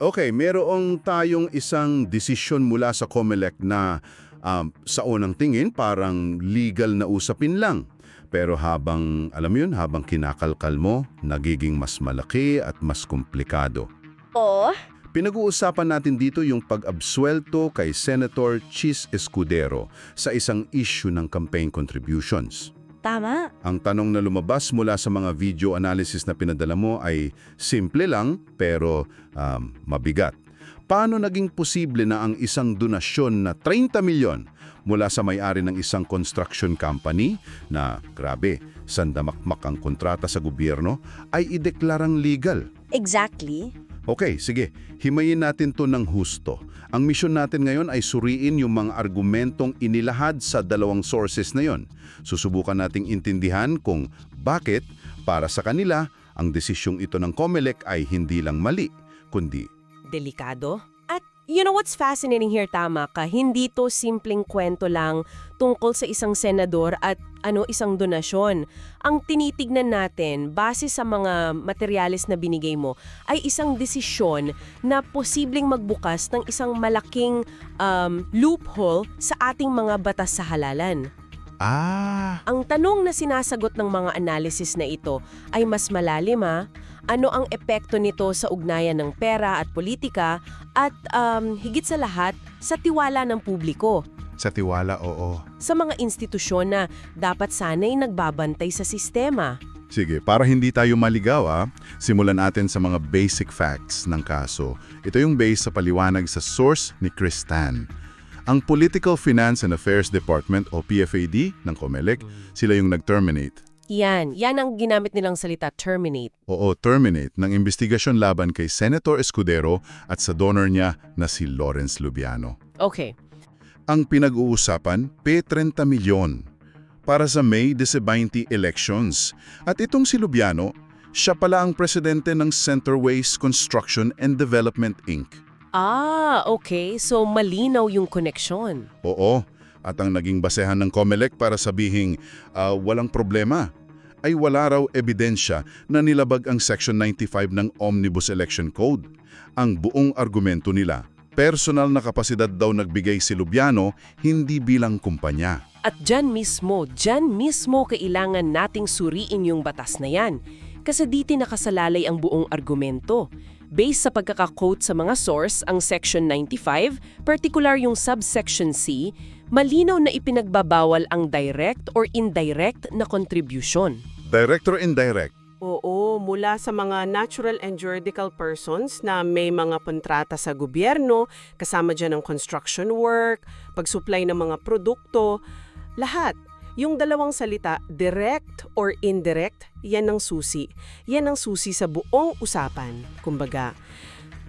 Okay, merong tayong isang desisyon mula sa COMELEC na um, sa unang tingin parang legal na usapin lang. Pero habang, alam yun, habang kinakalkal mo, nagiging mas malaki at mas komplikado. Oo. Pinag-uusapan natin dito yung pag-absuelto kay Senator Chis Escudero sa isang issue ng campaign contributions. Tama. Ang tanong na lumabas mula sa mga video analysis na pinadala mo ay simple lang pero um, mabigat. Paano naging posible na ang isang donasyon na 30 milyon mula sa may-ari ng isang construction company na, grabe, sandamakmak ang kontrata sa gobyerno, ay ideklarang legal? Exactly. Okay, sige. Himayin natin to ng husto. Ang misyon natin ngayon ay suriin yung mga argumentong inilahad sa dalawang sources na yon. Susubukan nating intindihan kung bakit, para sa kanila, ang desisyong ito ng COMELEC ay hindi lang mali, kundi delikado. You know what's fascinating here, tama ka, hindi to simpleng kwento lang tungkol sa isang senador at ano isang donasyon. Ang tinitignan natin, base sa mga materyales na binigay mo, ay isang desisyon na posibleng magbukas ng isang malaking um, loophole sa ating mga batas sa halalan. Ah, Ang tanong na sinasagot ng mga analysis na ito ay mas malalim ha. Ano ang epekto nito sa ugnayan ng pera at politika at um, higit sa lahat sa tiwala ng publiko sa tiwala, oo. sa mga institusyon na dapat sana'y nagbabantay sa sistema. Sige, para hindi tayo maligaw, ah, simulan natin sa mga basic facts ng kaso. Ito yung base sa paliwanag sa source ni Chris Tan. Ang Political Finance and Affairs Department o PFAD ng COMELEC, sila yung nag-terminate. Yan, yan ang ginamit nilang salita terminate. Oo, terminate ng investigasyon laban kay Senator Escudero at sa donor niya na si Lawrence Lubiano. Okay, Ang pinag-uusapan, P30 milyon para sa May 20 elections. At itong si Lubiano, siya pala ang presidente ng Centerways Construction and Development Inc. Ah, okay. So malinaw yung koneksyon. Oo, at ang naging basehan ng COMELEC para sabihing ah, walang problema ay wala raw ebidensya na nilabag ang Section 95 ng Omnibus Election Code. Ang buong argumento nila, personal na kapasidad daw nagbigay si Lubiano hindi bilang kumpanya. At dyan mismo, dyan mismo kailangan nating suriin yung batas na yan. Kasi diti nakasalalay ang buong argumento. Based sa pagkakakote sa mga source, ang Section 95, particular yung subsection C, malinaw na ipinagbabawal ang direct or indirect na contribution. Director indirect, Oo, mula sa mga natural and juridical persons na may mga kontrata sa gobyerno, kasama dyan ang construction work, pag-supply ng mga produkto, lahat. Yung dalawang salita, direct or indirect, yan ang susi. Yan ang susi sa buong usapan. Kumbaga,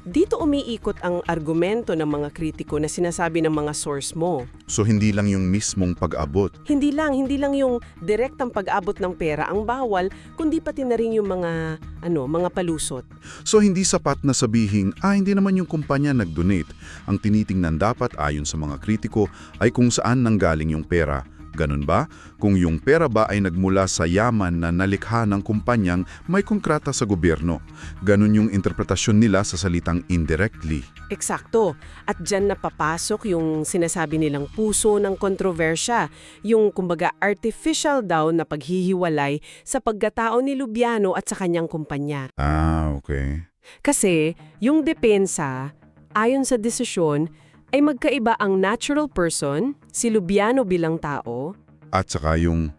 dito umiikot ang argumento ng mga kritiko na sinasabi ng mga source mo. so hindi lang yung mismong pag-abot. Hindi lang, hindi lang yung direktang pag-abot ng pera ang bawal, kundi pati na rin yung mga, ano, mga palusot. So hindi sapat na sabihing, ah hindi naman yung kumpanya nag-donate. Ang tinitingnan dapat ayon sa mga kritiko ay kung saan nanggaling yung pera. Ganun ba? Kung yung pera ba ay nagmula sa yaman na nalikha ng kumpanyang may konkreta sa gobyerno. Ganun yung interpretasyon nila sa salitang indirectly. Eksakto. At dyan napapasok yung sinasabi nilang puso ng kontrobersya, yung kumbaga artificial daw na paghihiwalay sa pagkatao ni Lubiano at sa kanyang kumpanya. Ah, okay. Kasi yung depensa, ayon sa desisyon, ay magkaiba ang natural person, si Lubiano bilang tao, At saka yung,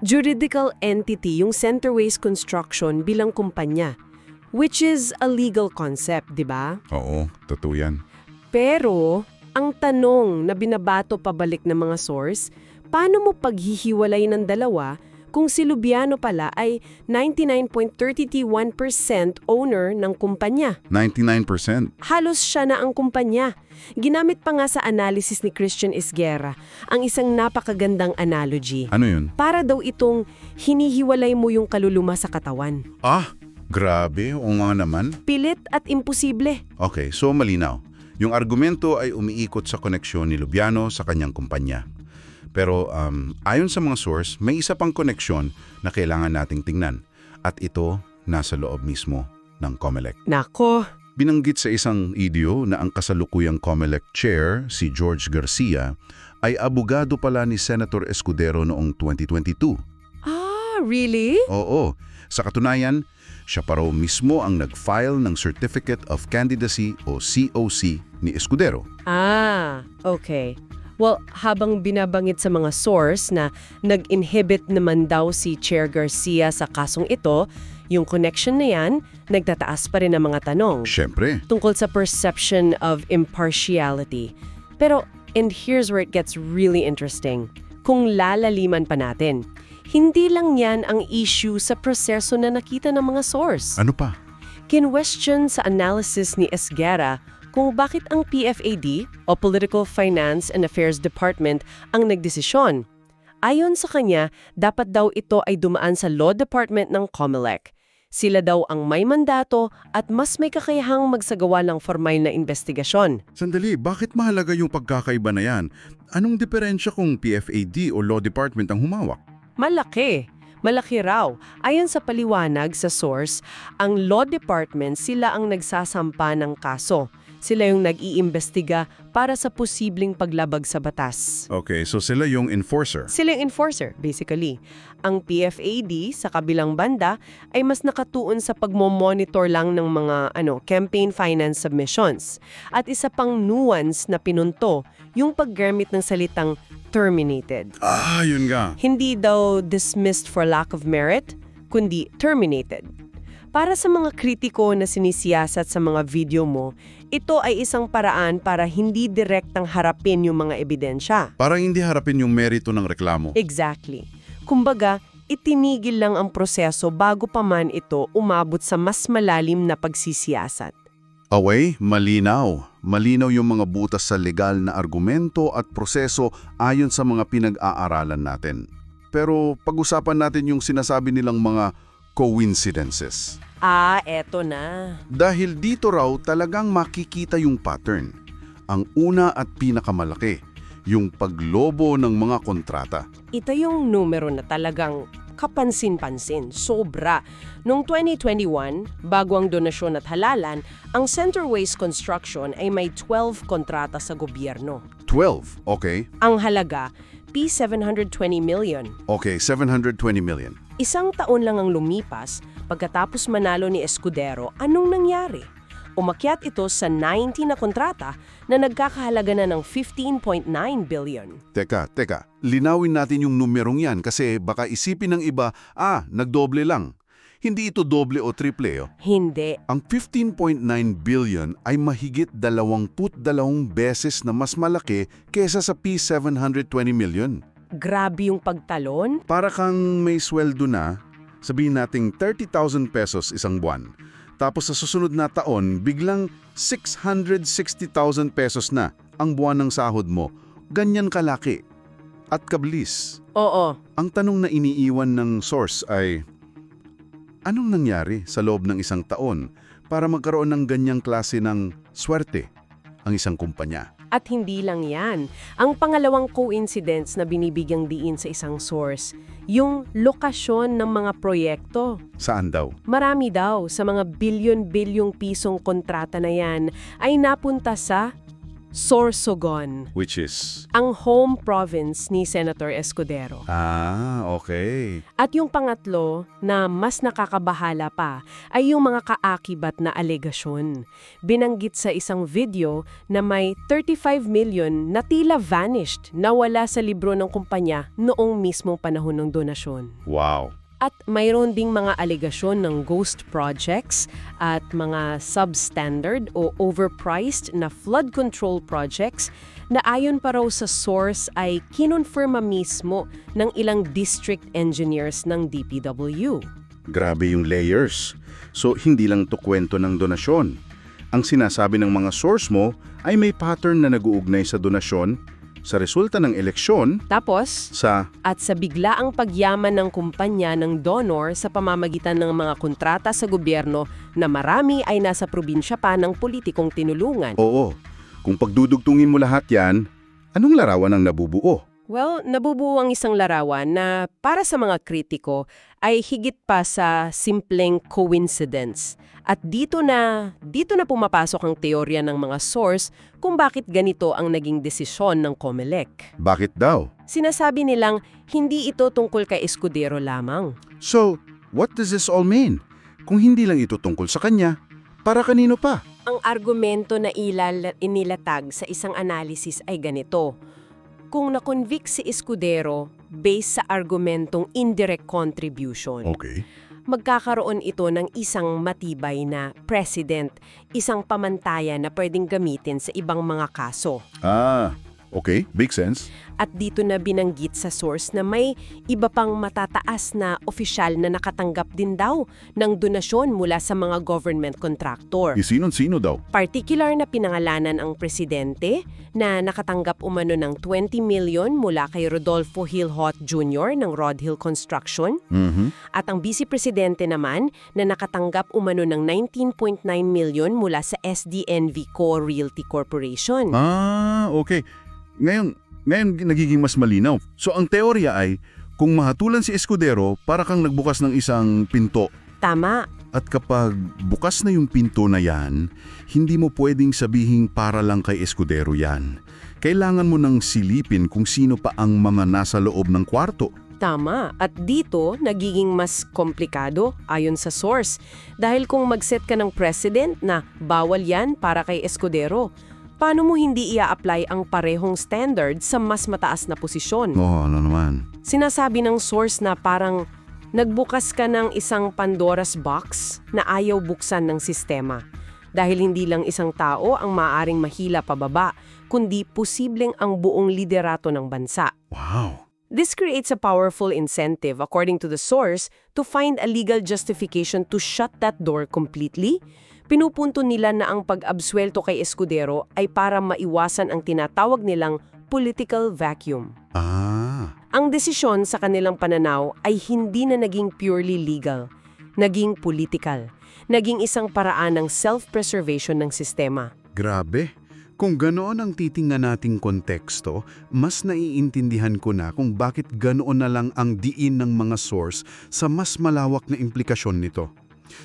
juridical entity yung Centerways Construction bilang kumpanya, which is a legal concept, di ba? oo, totoo yan. Pero, ang tanong na binabato pabalik ng mga source, paano mo paghihiwalay ng dalawa kung si Lubiano pala ay 99.31% owner ng kumpanya? 99%. Halos siya na ang kumpanya. Ginamit pa nga sa analysis ni Christian Isguera ang isang napakagandang analogy. Ano yun? Para daw itong hinihiwalay mo yung kaluluma sa katawan. Ah, grabe, o nga naman. Pilit at imposible. Okay, so malinaw. Yung argumento ay umiikot sa koneksyon ni Lubiano sa kanyang kumpanya. Pero um, ayon sa mga source, may isa pang koneksyon na kailangan nating tingnan. At ito nasa loob mismo ng COMELEC. Nako, Binanggit sa isang video na ang kasalukuyang COMELEC chair, si George Garcia, ay abogado pala ni Senator Escudero noong 2022. Ah, really? Oo, sa katunayan, siya pa raw mismo ang nag-file ng Certificate of Candidacy o COC ni Escudero. Ah, okay. Well, habang binabangit sa mga source na nag-inhibit naman daw si Chair Garcia sa kasong ito, yung connection na yan, nagtataas pa rin ang mga tanong Siyempre, tungkol sa perception of impartiality. Pero, and here's where it gets really interesting, kung lalaliman pa natin, hindi lang yan ang issue sa proseso na nakita ng mga source. ano pa? Kinwestiyon sa analysis ni Esguerra kung bakit ang PFAD o Political Finance and Affairs Department ang nagdesisyon. Ayon sa kanya, dapat daw ito ay dumaan sa Law Department ng COMELEC. Sila daw ang may mandato at mas may kakayahang magsagawa ng formal na investigasyon. Sandali, bakit mahalaga yung pagkakaiba na yan? Anong diferensya kung PFAD o Law Department ang humawak? Malaki. Malaki raw. Ayon sa paliwanag sa source, ang law department sila ang nagsasampa ng kaso. Sila yung nag-iimbestiga para sa posibleng paglabag sa batas. Okay, so sila yung enforcer. Sila yung enforcer, basically. Ang PFAD, sa kabilang banda, ay mas nakatuon sa pagmo-monitor lang ng mga ano, campaign finance submissions. At isa pang nuance na pinunto, yung paggamit ng salitang terminated. Ah, yun nga. Hindi daw dismissed for lack of merit, kundi terminated. Para sa mga kritiko na sinisiyasat sa mga video mo, ito ay isang paraan para hindi direktang harapin yung mga ebidensya. Parang hindi harapin yung merito ng reklamo. Exactly. Kumbaga, itinigil lang ang proseso bago pa man ito umabot sa mas malalim na pagsisiyasat. Away, malinaw. Malinaw yung mga butas sa legal na argumento at proseso ayon sa mga pinag-aaralan natin. Pero pag-usapan natin yung sinasabi nilang mga coincidences. Ah, eto na. Dahil dito raw talagang makikita yung pattern. Ang una at pinakamalaki, yung paglobo ng mga kontrata. Ito yung numero na talagang kapansin-pansin, sobra. Noong 2021, bago ang donasyon at halalan, ang Centerways Construction ay may 12 kontrata sa gobyerno. 12, okay? Ang halaga, P720 million. Okay, 720 million. Isang taon lang ang lumipas, pagkatapos manalo ni Escudero, anong nangyari? Umakyat ito sa 90 na kontrata na nagkakahalaga na ng 15.9 billion. Teka, teka. Linawin natin yung numerong yan kasi baka isipin ng iba, ah, nagdoble lang. Hindi ito doble o triple. Oh. Hindi. Ang 15.9 billion ay mahigit 22 beses na mas malaki kesa sa P720 million. Grabe yung pagtalon. Para kang may sweldo na, sabihin nating 30,000 pesos isang buwan. Tapos sa susunod na taon, biglang 660,000 pesos na ang buwan ng sahod mo. Ganyan kalaki. At kablis. Oo. Ang tanong na iniiwan ng source ay, anong nangyari sa loob ng isang taon para magkaroon ng ganyang klase ng swerte ang isang kumpanya? At hindi lang yan. Ang pangalawang coincidence na binibigyang diin sa isang source, yung lokasyon ng mga proyekto. Saan daw? Marami daw sa mga bilyon-bilyong pisong kontrata na yan ay napunta sa Sorsogon, Which is? ang home province ni Senator Escudero. Ah, okay. At yung pangatlo na mas nakakabahala pa ay yung mga kaakibat na alegasyon. Binanggit sa isang video na may 35 million na tila vanished na wala sa libro ng kumpanya noong mismong panahon ng donasyon. Wow. At mayroon ding mga alegasyon ng ghost projects at mga substandard o overpriced na flood control projects na ayon pa raw sa source ay kinonfirma mismo ng ilang district engineers ng DPW. Grabe yung layers. So, hindi lang to kwento ng donasyon. Ang sinasabi ng mga source mo ay may pattern na nag-uugnay sa donasyon, sa resulta ng eleksyon, Tapos, sa at sa biglaang pagyaman ng kumpanya ng donor sa pamamagitan ng mga kontrata sa gobyerno na marami ay nasa probinsya pa ng politikong tinulungan. oo. Kung pagdudugtungin mo lahat yan, anong larawan ang nabubuo? Well, nabubuo ang isang larawan na para sa mga kritiko ay higit pa sa simpleng coincidence. At dito na, dito na pumapasok ang teorya ng mga source kung bakit ganito ang naging desisyon ng COMELEC. Bakit daw? Sinasabi nilang hindi ito tungkol kay Escudero lamang. So, what does this all mean? Kung hindi lang ito tungkol sa kanya, para kanino pa? Ang argumento na ilal inilatag sa isang analysis ay ganito. Kung na-convict si Escudero based sa argumentong indirect contribution, Okay. magkakaroon ito ng isang matibay na precedent, isang pamantayan na pwedeng gamitin sa ibang mga kaso. Ah, okay. Big sense. At dito na binanggit sa source na may iba pang matataas na opisyal na nakatanggap din daw ng donasyon mula sa mga government contractor. Sino-sino daw? Particular na pinangalanan ang presidente na nakatanggap umano ng 20 million mula kay Rodolfo Hilhot Jr. ng Rod Hill Construction Mhm. at ang vice presidente naman na nakatanggap umano ng 19.9 million mula sa SDNV Co Realty Corporation. Ah, okay. Ngayon, ngayon nagiging mas malinaw. So ang teorya ay, kung mahatulan si Escudero, para kang nagbukas ng isang pinto. Tama. At kapag bukas na yung pinto na yan, hindi mo pwedeng sabihing para lang kay Escudero yan. Kailangan mo nang silipin kung sino pa ang mga nasa loob ng kwarto. Tama. At dito, nagiging mas komplikado ayon sa source. Dahil kung mag-set ka ng precedent na bawal yan para kay Escudero, paano mo hindi ia-apply ang parehong standard sa mas mataas na posisyon? Oo, ano naman. Sinasabi ng source na parang nagbukas ka ng isang Pandora's box na ayaw buksan ng sistema. Dahil hindi lang isang tao ang maaring mahila pababa, kundi posibleng ang buong liderato ng bansa. Wow. This creates a powerful incentive, according to the source, to find a legal justification to shut that door completely. Pinupunto nila na ang pag-absuelto kay Escudero ay para maiwasan ang tinatawag nilang political vacuum. Ah, Ang desisyon sa kanilang pananaw ay hindi na naging purely legal, naging political, naging isang paraan ng self-preservation ng sistema. grabe. Kung ganoon ang titingnan nating konteksto, mas naiintindihan ko na kung bakit ganoon na lang ang diin ng mga source sa mas malawak na implikasyon nito.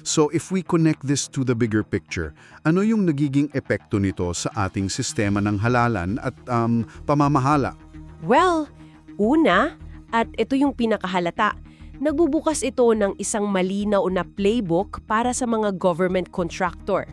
So if we connect this to the bigger picture, ano yung nagiging epekto nito sa ating sistema ng halalan at um, pamamahala? Well, una, at ito yung pinakahalata, nagbubukas ito ng isang malinaw na playbook para sa mga government contractor.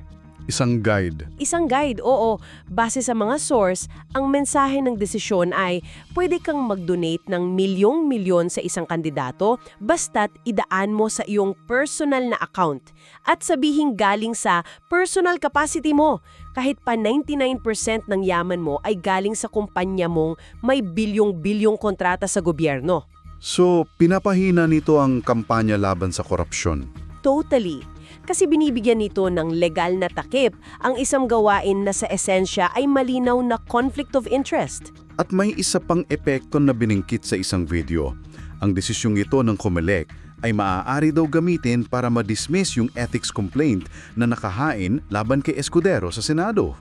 Isang guide. Isang guide, oo. Base sa mga source, ang mensahe ng desisyon ay pwede kang mag-donate ng milyong-milyon sa isang kandidato basta't idaan mo sa iyong personal na account at sabihin galing sa personal capacity mo. Kahit pa 99% ng yaman mo ay galing sa kumpanya mong may bilyong-bilyong kontrata sa gobyerno. So, pinapahina nito ang kampanya laban sa korupsyon. Totally. Kasi binibigyan nito ng legal na takip ang isang gawain na sa esensya ay malinaw na conflict of interest. At may isa pang epekto na biningkit sa isang video. Ang desisyong ito ng COMELEC ay maaari daw gamitin para ma-dismiss yung ethics complaint na nakahain laban kay Escudero sa Senado.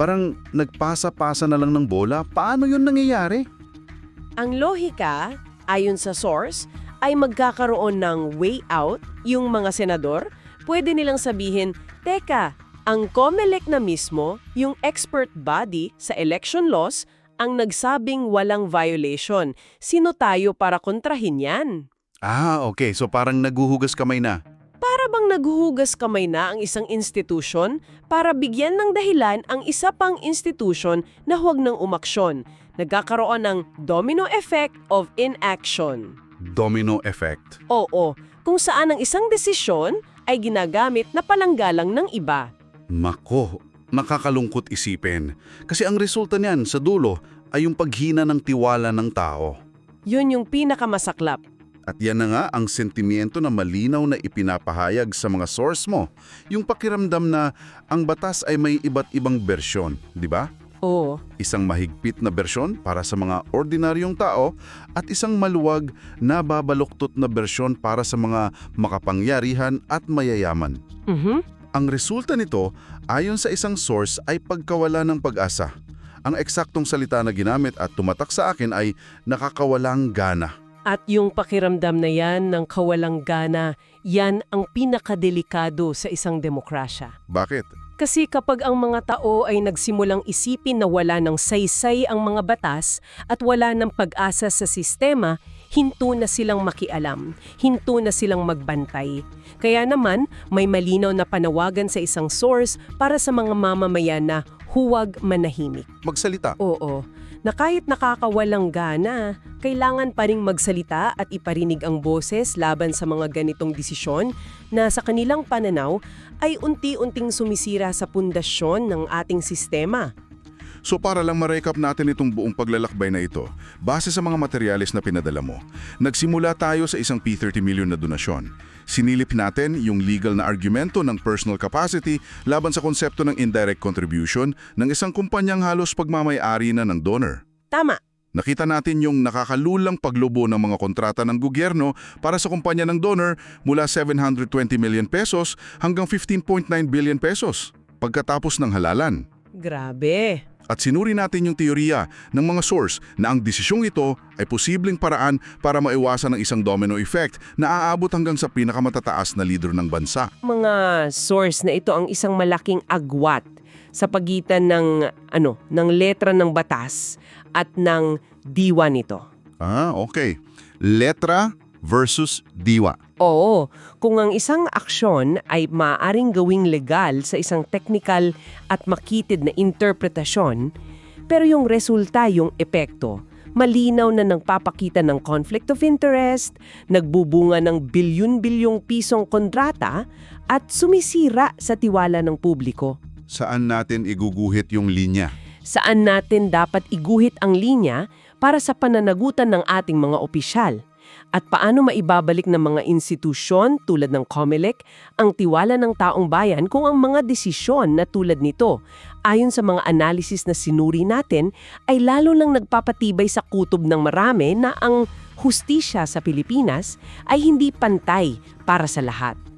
Parang nagpasa-pasa na lang ng bola, paano yun nangyayari? Ang lohika, ayon sa source, ay magkakaroon ng way out yung mga senador. Pwede nilang sabihin, Teka, ang COMELEC na mismo, yung expert body sa election laws, ang nagsabing walang violation. Sino tayo para kontrahin yan? Ah, okay. So parang naguhugas kamay na. Para bang naghuhugas kamay na ang isang institusyon para bigyan ng dahilan ang isa pang institusyon na huwag nang umaksyon. Nagkakaroon ng domino effect of inaction. Domino effect. Oo, kung saan ang isang desisyon ay ginagamit na palanggalang ng iba. Mako, nakakalungkot isipin. Kasi ang resulta niyan sa dulo ay yung paghina ng tiwala ng tao. Yun yung pinakamasaklap. At yan na nga ang sentimiento na malinaw na ipinapahayag sa mga source mo. Yung pakiramdam na ang batas ay may iba't ibang bersyon, di ba? Oo, Isang mahigpit na bersyon para sa mga ordinaryong tao at isang maluwag na babaluktot na bersyon para sa mga makapangyarihan at mayayaman. mhm. Ang resulta nito, ayon sa isang source, ay pagkawala ng pag-asa. Ang eksaktong salita na ginamit at tumatak sa akin ay nakakawalang gana. At yung pakiramdam na yan ng kawalang gana, yan ang pinakadelikado sa isang demokrasya. Bakit? Kasi kapag ang mga tao ay nagsimulang isipin na wala ng saysay ang mga batas at wala ng pag-asa sa sistema, hinto na silang makialam, hinto na silang magbantay. Kaya naman, may malinaw na panawagan sa isang source para sa mga mamamayan na huwag manahimik. Magsalita. Oo, na kahit nakakawalang gana, kailangan pa ring magsalita at iparinig ang boses laban sa mga ganitong desisyon na sa kanilang pananaw ay unti-unting sumisira sa pundasyon ng ating sistema. So para lang ma-recap natin itong buong paglalakbay na ito, base sa mga materyales na pinadala mo, nagsimula tayo sa isang P30 million na donasyon. Sinilip natin yung legal na argumento ng personal capacity laban sa konsepto ng indirect contribution ng isang kumpanyang halos pagmamayari na ng donor. Tama, Nakita natin yung nakakalulang paglubo ng mga kontrata ng gobyerno para sa kumpanya ng donor mula 720 million pesos hanggang 15.9 billion pesos pagkatapos ng halalan. grabe. At sinuri natin yung teorya ng mga source na ang desisyong ito ay posibleng paraan para maiwasan ang isang domino effect na aabot hanggang sa pinakamatataas na leader ng bansa. Mga source na ito ang isang malaking agwat sa pagitan ng ano, ng letra ng batas at ng diwa nito. Ah, okay. Letra versus diwa. Oo, kung ang isang aksyon ay maaring gawing legal sa isang technical at makitid na interpretasyon, pero yung resulta, yung epekto, malinaw na nagpapakita ng conflict of interest, nagbubunga ng bilyon-bilyong pisong kontrata, at sumisira sa tiwala ng publiko. Saan natin iguguhit yung linya? Saan natin dapat iguhit ang linya para sa pananagutan ng ating mga opisyal? At paano maibabalik ng mga institusyon tulad ng COMELEC ang tiwala ng taong bayan kung ang mga desisyon na tulad nito, ayon sa mga analysis na sinuri natin, ay lalo lang nagpapatibay sa kutob ng marami na ang hustisya sa Pilipinas ay hindi pantay para sa lahat.